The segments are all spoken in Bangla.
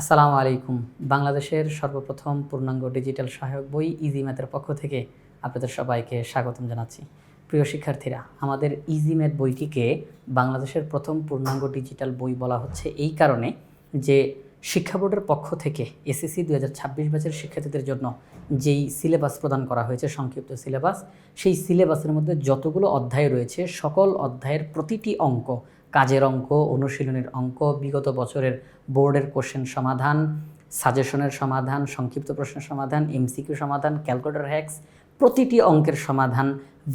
আসসালামু আলাইকুম। বাংলাদেশের সর্বপ্রথম পূর্ণাঙ্গ ডিজিটাল সহায়ক বই ইজি ম্যাথের পক্ষ থেকে আপনাদের সবাইকে স্বাগতম জানাচ্ছি। প্রিয় শিক্ষার্থীরা, আমাদের ইজি ম্যাথ বইটিকে বাংলাদেশের প্রথম পূর্ণাঙ্গ ডিজিটাল বই বলা হচ্ছে এই কারণে যে শিক্ষা বোর্ডের পক্ষ থেকে এসএসসি দু হাজার ছাব্বিশ ব্যাচের শিক্ষার্থীদের জন্য যেই সিলেবাস প্রদান করা হয়েছে, সংক্ষিপ্ত সিলেবাস, সেই সিলেবাসের মধ্যে যতগুলো অধ্যায় রয়েছে, সকল অধ্যায়ের প্রতিটি অঙ্ক কাজের অঙ্ক, অনুশীলনের অঙ্ক, বিগত বছরের বোর্ডের কোশ্চেন সমাধান, সাজেশনের সমাধান, সংক্ষিপ্ত প্রশ্নের সমাধান, এমসিকিউ সমাধান, ক্যালকুলেটর হ্যাক্স, প্রতিটি অঙ্কের সমাধান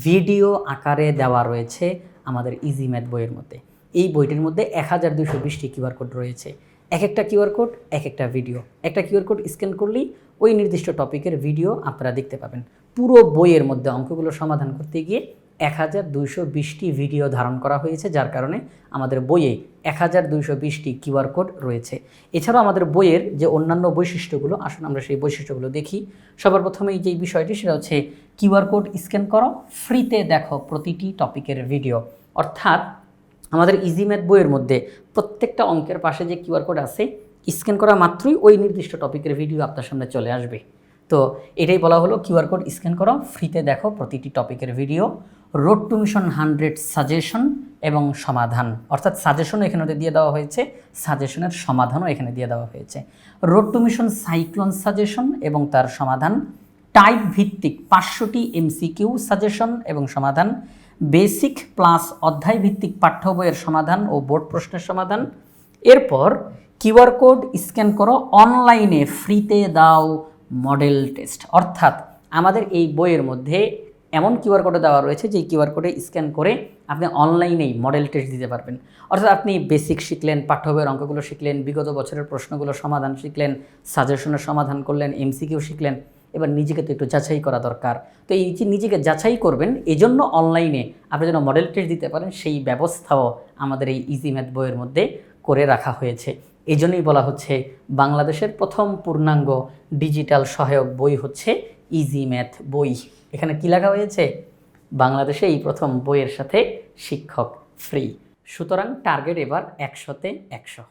ভিডিও আকারে দেওয়া রয়েছে আমাদের ইজি ম্যাথ বইয়ের মধ্যে। এই বইটির মধ্যে এক হাজার দুশো বিশটি কিউআর কোড রয়েছে। এক একটা কিউআর কোড, এক একটা ভিডিও। একটা কিউআর কোড স্ক্যান করলেই ওই নির্দিষ্ট টপিকের ভিডিও আপনারা দেখতে পাবেন। পুরো বইয়ের মধ্যে অঙ্কগুলো সমাধান করতে গিয়ে এক হাজার দুইশো বিশটি ভিডিও ধারণ করা হয়েছে, যার কারণে আমাদের বইয়ে এক হাজার দুইশো বিশটি কিউআর কোড রয়েছে। এছাড়াও আমাদের বইয়ের যে অন্যান্য বৈশিষ্ট্যগুলো, আসুন আমরা সেই বৈশিষ্ট্যগুলো দেখি। সবার প্রথমেই যেই বিষয়টি, সেটা হচ্ছে কিউআর কোড স্ক্যান করো, ফ্রিতে দেখো প্রতিটি টপিকের ভিডিও। অর্থাৎ আমাদের ইজি ম্যাথ বইয়ের মধ্যে প্রত্যেকটা অঙ্কের পাশে যে কিউআর কোড আছে, স্ক্যান করা মাত্রই ওই নির্দিষ্ট টপিকের ভিডিও আপনার সামনে চলে আসবে। তো এটাই বলা হলো কিউআর কোড স্ক্যান করো, ফ্রিতে দেখো প্রতিটি টপিকের video. Road to mission hundred suggestion এবং সমাধান। অর্থাৎ সাজেশনও এখানে দিয়ে দেওয়া হয়েছে সাজেশনের সমাধানও এখানে দিয়ে দেওয়া হয়েছে। Road to mission cyclone suggestion এবং তার সমাধান টাইপ ভিত্তিক পাঁচশোটি এমসিকিউ সাজেশন এবং সমাধান বেসিক প্লাস অধ্যায় ভিত্তিক পাঠ্য বইয়ের সমাধান ও বোর্ড প্রশ্নের সমাধান। এরপর কিউআর কোড স্ক্যান করো অনলাইনে ফ্রিতে দাও মডেল টেস্ট অর্থাৎ আমাদের এই বইয়ের মধ্যে এমন কিউআর কোডে দেওয়া রয়েছে যে কিউআর কোডে স্ক্যান করে আপনি অনলাইনেই মডেল টেস্ট দিতে পারবেন। অর্থাৎ আপনি বেসিক শিখলেন পাঠ্য বইয়ের অঙ্কগুলো শিখলেন, বিগত বছরের প্রশ্নগুলো সমাধান শিখলেন সাজেশনের সমাধান করলেন, এমসিকিউ শিখলেন, এবার নিজেকে তো একটু যাচাই করা দরকার। তো এই যে নিজেকে যাচাই করবেন, এজন্য অনলাইনে আপনি যেন মডেল টেস্ট দিতে পারেন, সেই ব্যবস্থাও আমাদের এই ইজি ম্যাথ বইয়ের মধ্যে করে রাখা হয়েছে। এই জন্যই বলা হচ্ছে বাংলাদেশের প্রথম পূর্ণাঙ্গ ডিজিটাল সহায়ক বই হচ্ছে ইজি ম্যাথ বই। এখানে কী লেখা হয়েছে? বাংলাদেশে এই প্রথম বইয়ের সাথে শিক্ষক ফ্রি সুতরাং টার্গেট এবার একশোতে একশো।